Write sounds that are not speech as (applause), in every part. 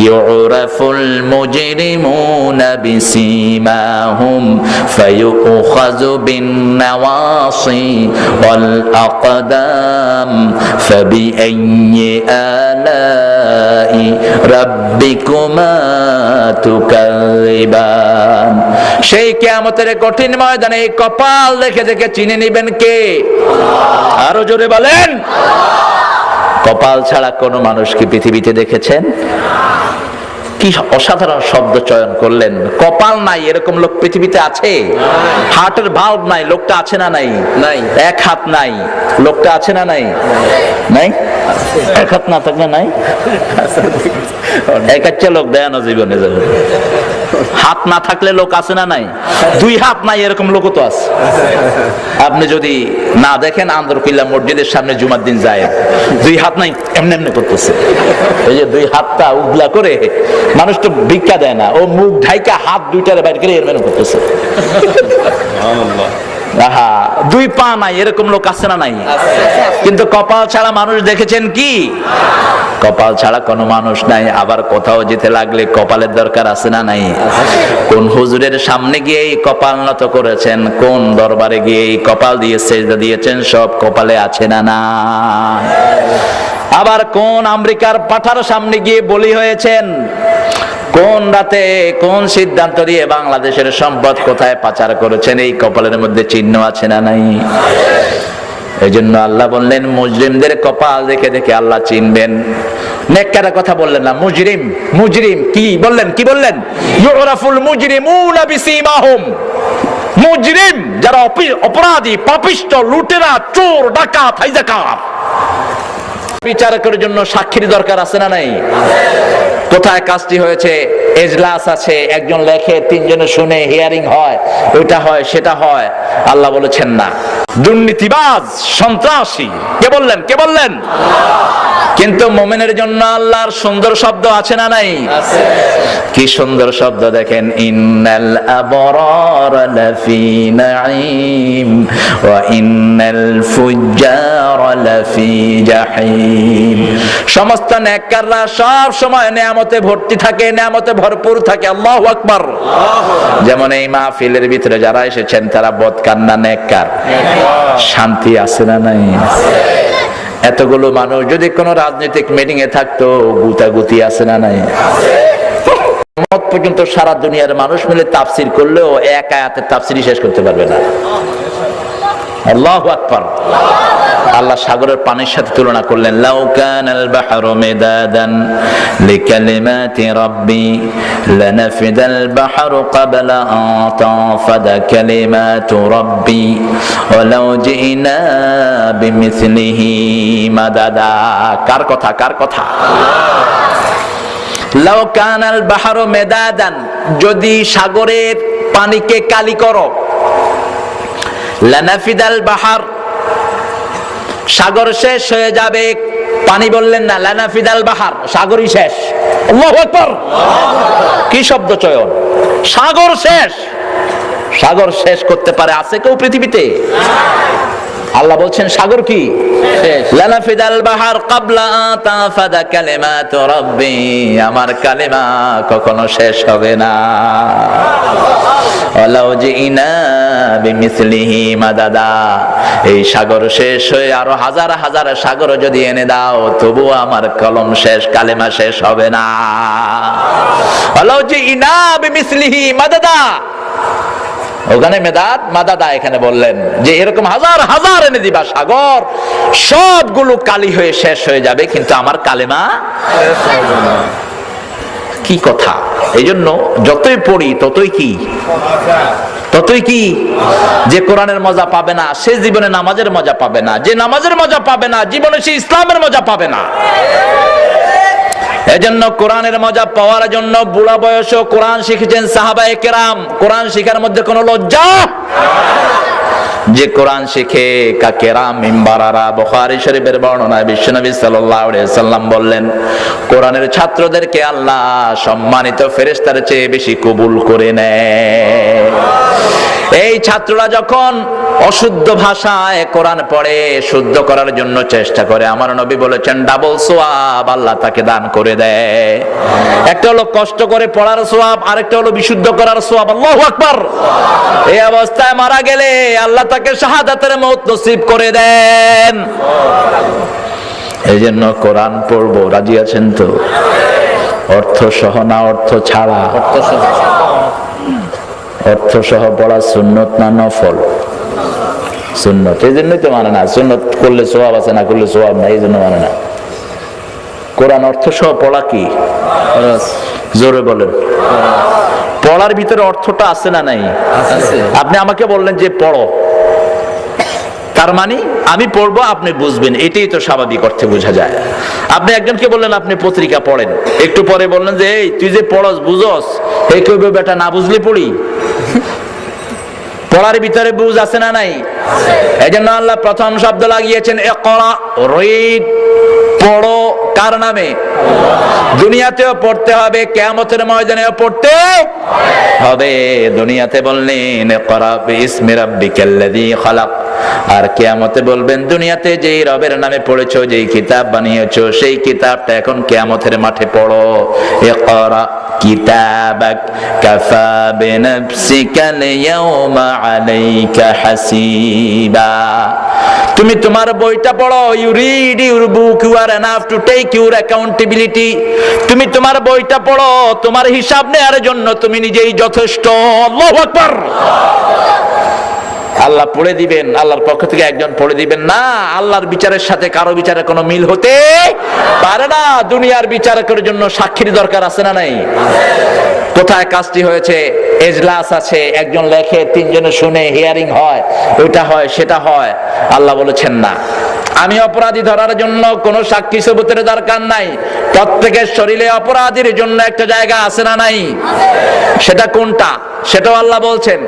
يعرف المجرمون بسيماهم فيؤخذ بالنواصي والأقدام فبأي آلاء ربكما تكذبان সেই কেয়ামতের কঠিন ময়দানে এই কপাল দেখে দেখে চিনে নিবেন কে আরো জোরে বলেন কপাল ছাড়া কোনো মানুষ কি পৃথিবীতে দেখেছেন? কি অসাধারণ শব্দ চয়ন করলেন। কপাল নাই এরকম লোক পৃথিবীতে আছে? হার্টের ভাল্ব নাই লোকটা আছে না নাই? নাই। এক হাত নাই লোকটা আছে না নাই? নাই? এক হাত না থাকলে নাই? (laughs) এক লোক দেয় না জীবনে যাবে। হাত না থাকলে লোক আছে না নাই? দুই হাত নাই, এরকম লোক তো আছে। আপনি যদি না দেখেন, আন্দরকিল্লা মসজিদের সামনে জুমার দিন যায়। দুই হাত নাই, এমনি এমনি করতেছে। এই যে দুই হাতটা উগলা করে, মানুষ তো ভিক্ষা দেয় না। ও মুখ ঢাইকা হাত দুইটারে বাইর করে এর মেনে করতেছে। আহা, দুই পা নাই, এরকম লোক আছে না নাই? কিন্তু কপাল ছাড়া মানুষ দেখেছেন কি? কপাল ছাড়া কোনো মানুষ নাই, আবার কোথাও যেতে লাগলে কপালের দরকার আছে না নাই? কোন হুজুরের সামনে গিয়ে এই কপাল নত করেছেন, কোন দরবারে গিয়ে কপাল দিয়ে সেজদা দিয়েছেন, সব কপালে আছে না না? আবার কোন আমেরিকার পাঠার সামনে গিয়ে বলি হয়েছেন কোন রাতে কোন সিদ্ধান্ত দিয়ে বাংলাদেশের সম্পদ কোথায় পাচার করেছেন? এই কপালের মধ্যে চিহ্ন আছে না নাই? এই জন্য আল্লাহ বললেন, মুজরিমদের কপাল দেখে দেখে আল্লাহ চিনবেন। নেককার কথা বললেন না, মুজরিম মুজরিম, কি বললেন কি বললেন? ইউরাফুল মুজরিমুনা বিসীমাহুম। মুজরিম, যারা অপি- অপরাধী, পাপিষ্ট, লুটেরা, চোর, ডাকাত, হাইজাকার। বিচারকের জন্য সাক্ষীর দরকার আছে না নাই? কোথায় কাজটি হয়েছে? এজলাস আছে, একজন লেখে, তিনজনে শুনে হিয়ারিং হয়, ওইটা হয়, সেটা হয়। আল্লাহ বলেছেন না। দুর্নীতিবাজ, সন্ত্রাসী, কে বললেন কে বললেন? কিন্তু মোমেনের জন্য আল্লাহর সুন্দর শব্দ আছে না নাই? কি সুন্দর শব্দ দেখেন, ইন্নাল আবরার লাফি নাঈম, ওয়া ইন্নাল ফুজ্জার লাফি জাহিম। সমস্ত নেককাররা সব সময় নিয়ামতে ভর্তি থাকে, নিয়ামতে ভরপুর থাকে, আল্লাহু আকবার। যেমন এই মাহফিলের ভিতরে যারা এসেছেন, তারা বদকান্না নেককার শান্তি আছে না নাই? এতগুলো মানুষ যদি কোনো রাজনৈতিক মিটিং এ থাকতো, গুতাগুতি আছে না নাই? পর্যন্ত সারা দুনিয়ার মানুষ মিলে তাফসির করলেও এক আয়াতের তাফসিরই শেষ করতে পারবে না। আল্লাহু আকবার। আল্লাহ সাগরের পানির সাথে তুলনা করলেন, লাউ কানাল বাহরু মিদাদান লিকালিমাতি রাব্বি লানাফিদাল বাহরু ক্বাবলা আন তানফাদা কালিমাতু রাব্বি ওয়ালাউ জিনা বিমিসলিহি মাদাদা। কার কথা কার কথা? লাউ কানাল বাহরু মিদাদান, যদি সাগরের পানিকে কালি করো লানাফিদাল বাহার। সাগর শেষ হয়ে যাবে। পানি বললেন না, লানাফিদাল বাহার, সাগরই শেষ। কি শব্দ চয়ন? সাগর শেষ। সাগর শেষ করতে পারে আছে কেউ পৃথিবীতে? আল্লাহ বলছেন, সাগর কি। লানাফিদাল বাহার কাবলা তাফাদা কালিমাতু রাব্বি। আমার কালিমা কখনো শেষ হবে না। এই সাগর শেষ হয়ে আরও হাজার হাজার সাগর যদি এনে দাও তবু আমার কলম শেষ, কালেমা শেষ হবে না। ওয়ালাউ জিনা বিমিসলিহি মাদাদা। ওখানে মেদাদ মাদাদা এখানে বললেন যে এরকম হাজার হাজার এনে দিবা সাগর সবগুলো কালি হয়ে শেষ হয়ে যাবে কিন্তু আমার কালেমা কি কথা? এই জন্য যতই পড়ি ততই কি? ততই কি? যে কোরআনের মজা পাবে না সে জীবনে নামাজের মজা পাবে না যে নামাজের মজা পাবে না জীবনে সে ইসলামের মজা পাবে না। এজন্য কোরআনের মজা পাওয়ার জন্য বুড়া বয়সেও কোরআন শিখেছেন সাহাবায়ে কেরাম। কোরআন শিখার মধ্যে কোনো লজ্জা? যে কোরআন শিখে কাকেরা মিম্বারারা বুখারী শরীফের বর্ণনায় বিশ্বনবী সাল্লাম বললেন, কোরআনের ছাত্রদেরকে আল্লাহ সম্মানিত ফেরেশতার চেয়ে বেশি কবুল করে নেয়। এই ছাত্ররা যখন অশুদ্ধ ভাষায় কোরআন পড়ে, শুদ্ধ করার জন্য চেষ্টা করে, আমার নবী বলেছেন, ডাবল সোয়াব আল্লাহ তাকে দান করে দেয়। একটা হলো কষ্ট করে পড়ার সোয়াব, আরেকটা হলো বিশুদ্ধ করার সোয়াব। আল্লাহ আকবার! এই অবস্থায় মারা গেলে আল্লাহ তাকে শাহাদাতের মৌত নসিব করে দেন। এই জন্য কোরআন পড়ব রাজি আছেন তো? অর্থ সহ না অর্থ ছাড়া? অর্থ সহ। পড়া সুন্নত না নফল? সুন্নত এই জন্যই তো মানে না সুন্নত করলে সোয়াব আছে না করলে সোয়াব না এই জন্য মানে না। কোরআন অর্থ সহ পড়া কি? জোরে বলেন। পড়ার ভিতরে অর্থটা আছে না নাই? আপনি আমাকে বললেন যে পড়ো। তার মানে আমি পড়ব, আপনি বুঝবেন। এটাই তো স্বাভাবিক অর্থে বোঝা যায়। আপনি একজনকে বললেন, আপনি পত্রিকা পড়েন। একটু পরে বললেন যে, এই, তুই যে পড়স, বুঝস এই কইবে বেটা, না বুঝলে পড়ি। পড়ার ভিতরে বুঝ আছে না নাই? এই জন্য আল্লাহ প্রথম শব্দ লাগিয়েছেন একরা রিড, পড়ো। কার নামে? দুনিয়াতেও পড়তে হবে, কেয়ামতের ময়দানেও পড়তে হবে। দুনিয়াতে বললেন খালাক। আর কেয়ামতে বলবেন, দুনিয়াতে যেই রবের নামে পড়েছো, যেই কিতাব বানিয়েছো, সেই কিতাবটা এখন কেয়ামতের মাঠে পড়ো। ইকরা কিতাবাক তুমি তোমার বইটা পড়ো you read your book you are to take your accountability তুমি তোমার বইটা পড়ো, তোমার হিসাব নেওয়ার জন্য তুমি নিজেই যথেষ্ট। আল্লাহ পড়ে দিবেন, আল্লাহর পক্ষ থেকে একজন পড়ে দিবেন। না, আল্লাহর বিচারের সাথে কারও বিচারে কোনো মিল হতে পারে না। দুনিয়ার বিচারকের জন্য সাক্ষীর দরকার আছে না নাই? কোথায় কাজটি হয়েছে? এজলাস আছে, একজন লেখে, তিনজনে শুনে হিয়ারিং হয়, ওইটা হয়, সেটা হয়। আল্লাহ বলেছেন না। আমি অপরাধী ধরার জন্য কোন সাক্ষী সবুতের দরকার নাই। প্রত্যেকের শরীরে অপরাধীর জন্য একটা জায়গা আছে না নাই? সেটা কোনটা? সেটাও আল্লাহ বলছেন।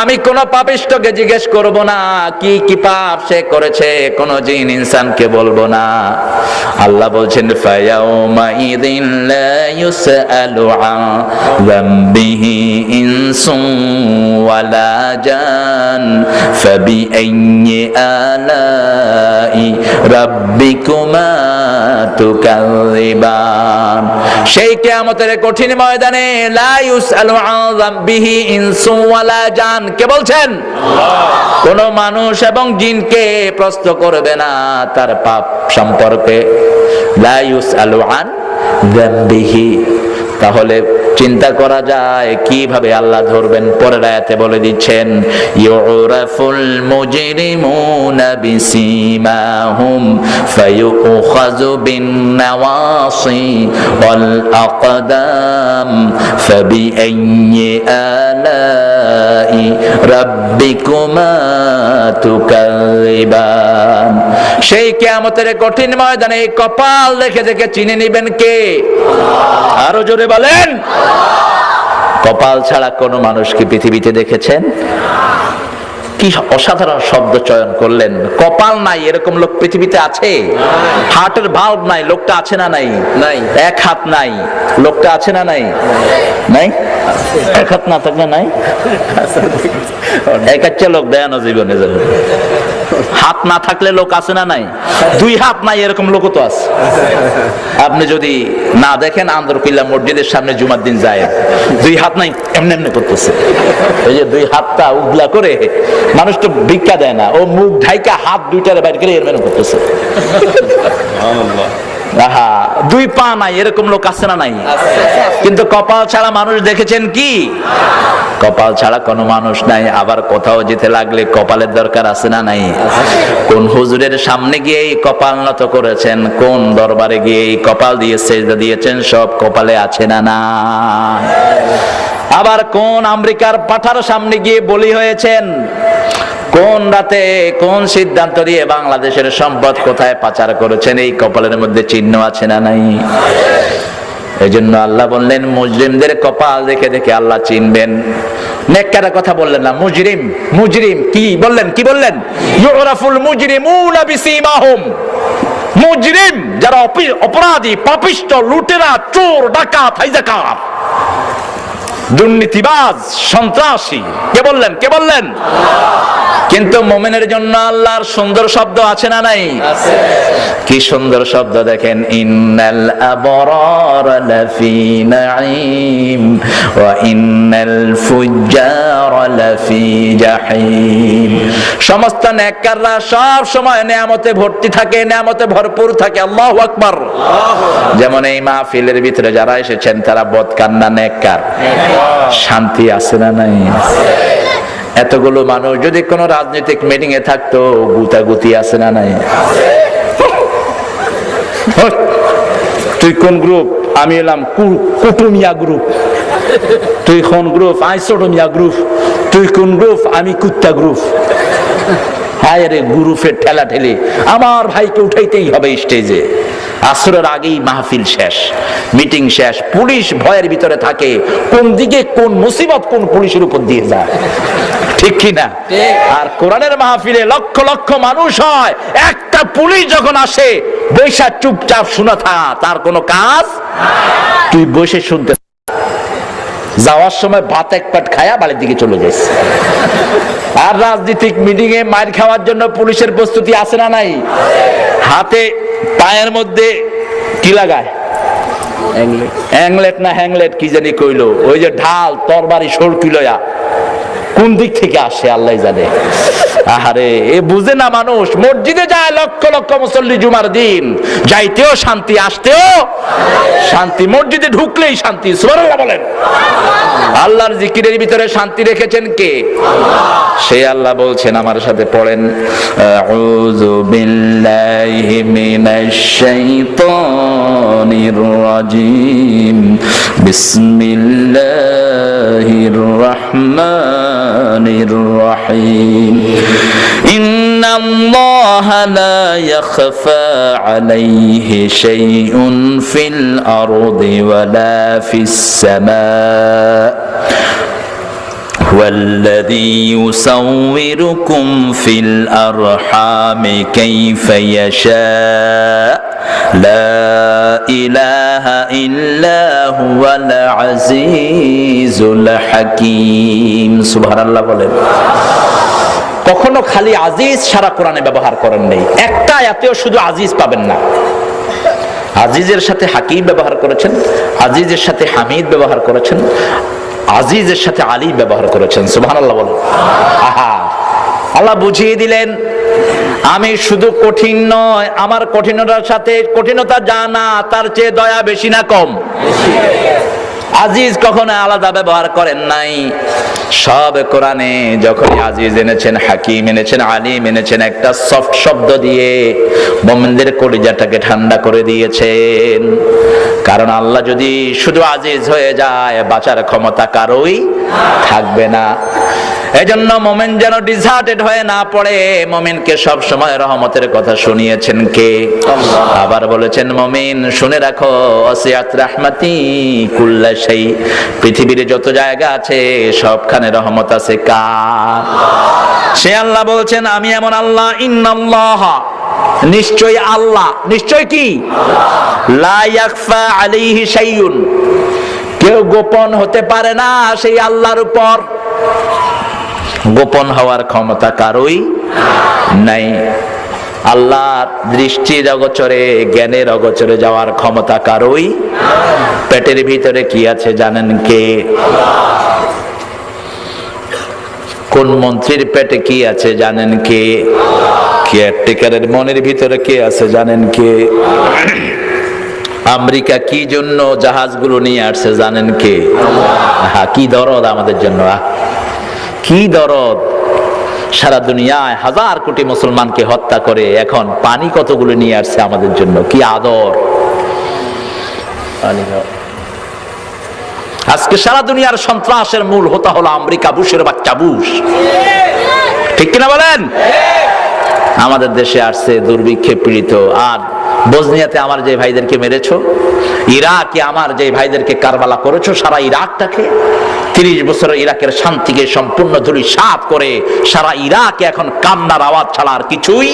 আমি কোন পাপিষ্টকে জিজ্ঞেস করব না, কি কি পাপ সে করেছে, কোন জিন ইনসানকে বলব না। আল্লাহ বলছেন, ফায়াউমা ইদিন লা ইউসআলু আন যামবিহি ইনসুন ওয়ালা জান ফাবিআইয়ি আলাই রাব্বিকুমা তুকাযিবান সেই কিয়ামতের কঠিন ময়দানে লা ইউসআলু আন যামবিহি ইনসুন ওয়ালা জান কে বলছেন? কোন মানুষ এবং জিনকে প্রশ্ন করবে না তার পাপ সম্পর্কে। লাইউস আন যামবিহি তাহলে চিন্তা করা যায়, কীভাবে আল্লাহ ধরবেন? পরের আয়াতে বলে দিচ্ছেন, ইউরাফুল মুজরিমুনা বিসিমাহুম, ফায়ুখাযু বিন নাওয়াসি ওয়াল আকদাম ফাবিআইয়ি আলাই রাব্বিকুমা তুকাযিবান সেই কিয়ামতের কঠিন ময়দানে এই কপাল দেখে দেখে চিনে নেবেন কে? আরও জোরে বলেন। কপাল ছাড়া কোনো মানুষ কি পৃথিবীতে দেখেছেন? কি অসাধারণ শব্দ চয়ন করলেন। কপাল নাই এরকম লোক পৃথিবীতে আছে? হার্টের ভাল্ব নাই লোকটা আছে না নাই? নাই। এক হাত নাই লোকটা আছে না নাই? নাই? এক হাত না থাকলে নাই? এক একটা লোক দেয় না জীবনে যাবে হাত না থাকলে লোক আছে না নাই? দুই হাত নাই, এরকম লোক তো আছে। আপনি যদি না দেখেন, আন্দরকিল্লা মসজিদের সামনে জুমার দিন যায়। দুই হাত নাই, এমনি এমনি করতেছে। এই যে দুই হাতটা উগলা করে, মানুষ তো ভিক্ষা দেয় না। ও মুখ ঢাইকা হাত দুইটারে বাইরে করে এর মেনে করতেছে। আহা দুই পা নাই এরকম লোক আছে না নাই? কিন্তু কপাল ছাড়া মানুষ দেখেছেন কি? কপাল ছাড়া কোনো মানুষ নাই আবার কোথাও যেতে লাগলে কপালের দরকার আছে না নাই? কোন হুজুরের সামনে গিয়ে এই কপাল নত করেছেন কোন দরবারে গিয়ে এই কপাল দিয়ে সেজদা দিয়েছেন সব কপালে আছে না না আবার কোন আমেরিকার পাঠার সামনে গিয়ে বলি হয়েছেন কোন রাতে কোন সিদ্ধান্ত দিয়ে বাংলাদেশের সম্পদ কোথায় পাচার করেছেন? এই কপালের মধ্যে চিহ্ন আছে না নাই? এই জন্য আল্লাহ বললেন, মুসলিমদের কপাল দেখে দেখে আল্লাহ চিনবেন। নেককারের কথা বললেন না, মুজরিম মুজরিম, কি বললেন কি বললেন? ইউরাফুল মুজরিমুনা বিসীমাহুম। মুজরিম, যারা অপি- অপরাধী, পাপিষ্ট, লুটেরা, চোর, ডাকাত, হাইজাকার। দুর্নীতিবাজ সন্ত্রাসী। কে বললেন? কে বললেন? কিন্তু মোমেনের জন্য আল্লাহর সুন্দর শব্দ আছে না নাই? কি সুন্দর শব্দ দেখেন? ইন্নাল আবরার লাফি নাঈম ওয়া ইন্নাল ফুজ্জার লাফি জাহিম। সমস্ত নেককাররা সব সময় নিয়ামতে ভর্তি থাকে নিয়ামতে ভরপুর থাকে। আল্লাহু আকবার। যেমন এই মাহফিলের ভিতরে যারা এসেছেন তারা বদকান্না নেককার। শান্তি আছে না নাই? এতগুলো মানুষ, যদি কোনো রাজনৈতিক মিটিং এ থাকতো, গুতাগুতি আছে না নাই? তুই কোন গ্রুপ আমি এলাম কুটুমিয়া গ্রুপ তুই কোন গ্রুপ আইসোটমিয়া গ্রুপ তুই কোন গ্রুপ আমি কুত্তা গ্রুপ হায় রে গ্রুপের ঠেলা ঠেলে আমার ভাইকে উঠাইতেই হবে স্টেজে আসরের আগেই মাহফিল শেষ মিটিং শেষ পুলিশ ভয়ের ভিতরে থাকে কোন দিকে কোন মুসিবত কোন পুলিশের উপর দিয়ে যায়। ঠিক কি না? আর কোরআনের মাহফিলে লক্ষ লক্ষ মানুষ হয় একটা পুলিশ যখন আসে বৈশা চুপচাপ শুনে থা তার কোনো কাজ তুই বসে শুনতে যাওয়ার সময় ভাত এক পাট খায়া বাড়ির দিকে চলে যাইছে আর রাজনীতিক মিটিং এ মার খাওয়ার জন্য পুলিশের প্রস্তুতি আছে না নাই? হাতে পায়ের মধ্যে কি লাগায়? অ্যাংলেট না হ্যাংলেট কি জানি কইলো? ওই যে ঢাল তরবারি সরকি লয়া। কোন দিক থেকে আসে, আল্লাহ জানে। আহারে, এ বুঝে না মানুষ, মসজিদে যায় লক্ষ লক্ষ মুসল্লি জুমার দিন। যাইতেও শান্তি, আসতেও শান্তি। মসজিদে ঢুকলেই শান্তি, সুবহানাল্লাহ বলেন। আল্লাহর জিকিরের ভিতরে শান্তি রেখেছেন কে? সে আল্লাহ বলছেন, আমার সাথে পড়েন। আউযু বিল্লাহি মিনাশ শাইতানির রাজিম। বিসমিল্লাহির الرحمن الرحيم. إن الله لا يخفى عليه شيء في الأرض ولا في السماء. هو الذي يصوركم في الأرحام كيف يشاء. لا إله إلا هو العزيز الحكيم سبحان الله বলেন কখনো খালি আজিজ সারা কোরআনে ব্যবহার করেন নেই একটা আয়াতেও শুধু আজিজ পাবেন না আজিজের সাথে হাকিম ব্যবহার করেছেন আজিজের সাথে হামিদ ব্যবহার করেছেন আজিজের সাথে আলী ব্যবহার করেছেন সুবহান আল্লাহ বলেন আহা আল্লাহ বুঝিয়ে দিলেন আমি শুধু কঠিন নয়, আমার কঠিনতার সাথে কঠিনতা জানা, তার চেয়ে দয়া বেশি না কম। আজিজ কখনো আলাদা ব্যবহার করেন নাই। সব কোরআনে যখনই আজিজ এনেছেন হাকিম এনেছেন আলিম এনেছেন একটা সফট শব্দ দিয়ে মোমেনদের কলিজাটাকে ঠান্ডা করে দিয়েছেন। কারণ আল্লাহ যদি শুধু আজিজ হয়ে যায় বাঁচার ক্ষমতা কারোই থাকবে না। এজন্য মোমেন যেন ডিসার্টেড হয়ে না পড়ে মোমিনকে সব সময় রহমতের কথা শুনিয়েছেন কে? আবার বলেছেন মমিন শুনে রাখো অসিয়াত রাহমাতি কুল্লা সেই পৃথিবীর যত জায়গা আছে সবখানে রহমত আছে কার? সে আল্লাহ বলছেন আমি এমন আল্লাহ ইন্নাল্লাহ। নিশ্চয় আল্লাহ। নিশ্চয় কি? লা ইয়াখফা আলাইহি শাইউন। কেউ গোপন হতে পারে না সেই আল্লাহর উপর। গোপন হওয়ার ক্ষমতা কারোই নাই। আল্লাহর দৃষ্টির অগোচরে, জ্ঞানের অগোচরে যাওয়ার ক্ষমতা কারোই? পেটের ভিতরে কি আছে জানেন কে? কোন মন্ত্রীর পেটে কি আছে জানেন কে? কেয়ারটেকারের মনের ভিতরে কে আছে জানেন কে? আমেরিকা কি জন্য জাহাজগুলো নিয়ে আসছে জানেন কে? হ্যাঁ কি দরদ আমাদের জন্য কি দরদ? সারা দুনিয়ায় হাজার কোটি মুসলমানকে হত্যা করে এখন পানি কতগুলো নিয়ে আসছে আমাদের জন্য? কি আদর? আজকে সারা দুনিয়ার সন্ত্রাসের মূল হতা হলো আমেরিকা বুশের বাচ্চা বুশ। ঠিক কিনা বলেন? আমাদের দেশে আসছে দুর্ভিক্ষে পীড়িত। আর বজনিয়াতে আমার যে ভাইদেরকে মেরেছো, ইরাকে আমার যে ভাইদেরকে কারবালা করেছ, সারা ইরাকটাকে তিরিশ বছরের ইরাকের শান্তিকে সম্পূর্ণ ধুলি সাত করে সারা ইরাকে এখন কান্নার আওয়াজ ছাড়া আর কিছুই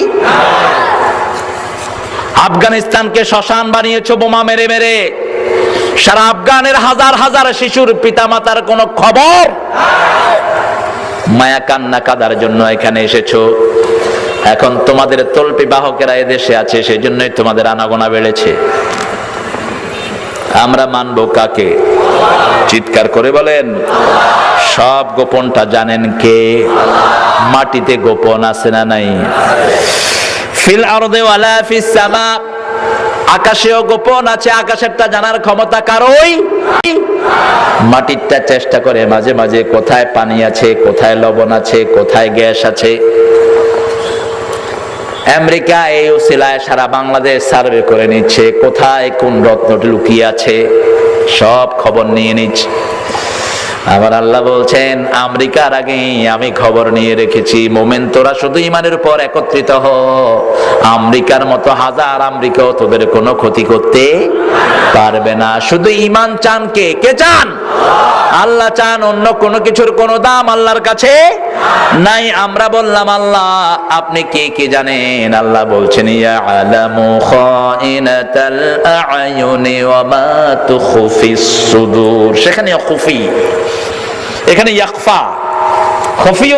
আফগানিস্তানকে শ্মশান বানিয়েছো বোমা মেরে মেরে। সারা আফগানের হাজার হাজার শিশুর পিতামাতার কোনো খবর? মায়া কান্না কাদার জন্য এখানে এসেছ। এখন তোমাদের তল্পি বাহকেরা এদেশে আছে সেই জন্যই তোমাদের আনাগোনা বেড়েছে। আমরা মানবো কাকে? চিৎকার করে বলেন, সব গোপনটা জানেন কে? মাটিতে গোপন আছে না নাই? ফিল আরদে আকাশেও গোপন আছে, আকাশেরটা জানার ক্ষমতা কারোই মাটিরটা চেষ্টা করে মাঝে মাঝে কোথায় পানি আছে, কোথায় লবণ আছে, কোথায় গ্যাস আছে। আমেরিকা এই উসিলায় সারা বাংলাদেশ সার্ভে করে নিচ্ছে, কোথায় কোন রত্নটি লুকিয়ে আছে? সব খবর নিয়ে নিচ্ছে আমার আল্লাহ বলছেন, আমেরিকার আগে আমি খবর নিয়ে রেখেছি। মোমেন, তোরা শুধু ইমানের উপর একত্রিত হ। আমেরিকার মতো হাজার আমেরিকাও তোদের কোনো ক্ষতি করতে পারবে না। শুধু ইমান চান কে? কে চান? আল্লাহ চান অন্য কোনো কিছুর কোনো দাম আল্লাহর কাছে নাই। আমরা বললাম, আল্লাহ, আপনি কে কে জানেন? আল্লাহ বলছেন সুদূর। সেখানে খুফি। এখানে ইয়াকফা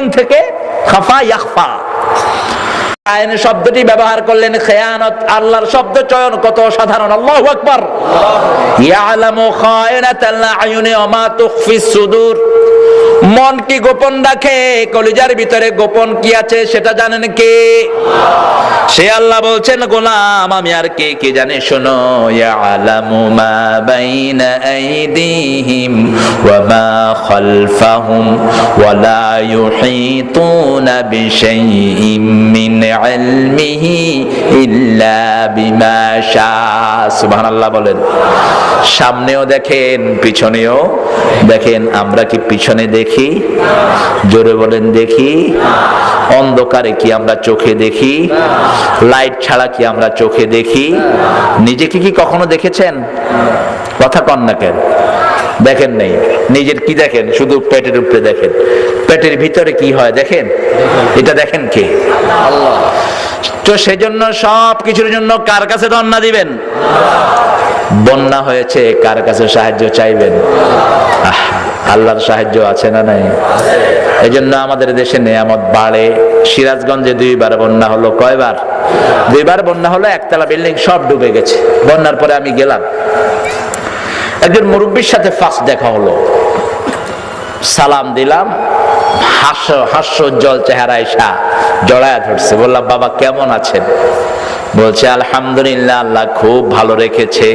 থেকে খাফা ইয়াকফা আইন শব্দটি ব্যবহার করলেন খেয়ানত। আল্লাহর শব্দ চয়ন কত সাধারণ আল্লাহু আকবার। ইয়ালামু খায়নাতাল আয়ুনি ওয়া সুদূর। মন কি গোপন রাখে? কলিজার ভিতরে গোপন কি আছে সেটা জানেন কে? সে আল্লাহ বলছেন, গোলাম, আমি আর কে কে জানে? শোনো, ইয়ালামু মা বাইনা আইদিহিম ওয়া মা খালফাহুম ওয়া লা ইউহিতুনা বিশাইইম বলেন। সামনেও দেখেন, পিছনেও দেখেন, আমরা কি পিছনে দেখি? জোরে বলেন, দেখি। অন্ধকারে কি আমরা চোখে দেখি? লাইট ছাড়া কি আমরা চোখে দেখি? নিজেকে কি কখনো দেখেছেন? কথা কন না কেন? দেখেন নেই। নিজের কি দেখেন? শুধু পেটের উপরে দেখেন। পেটের ভিতরে কি হয় দেখেন? এটা দেখেন কে? আল্লাহ। তো সেজন্য সব কিছুর জন্য কার কাছে ধন্না দিবেন? বন্যা হয়েছে, কার কাছে সাহায্য চাইবেন? আল্লাহর সাহায্য আছে না নাই? এই জন্য আমাদের দেশে নেয়ামত বাড়ে। সিরাজগঞ্জে দুইবার বন্যা হলো, কয়বার? দুইবার বন্যা হলো, একতলা বিল্ডিং সব ডুবে গেছে। বন্যার পরে আমি গেলাম। একজন মুরব্বীর সাথে ফার্স্ট দেখা হলো। সালাম দিলাম। হাস্য, হাস্যোজ্জ্বল চেহারা এসা জড়ায় ধরছে। বললাম বাবা কেমন আছেন? বলছে, আলহামদুলিল্লাহ, আল্লাহ খুব ভালো রেখেছে।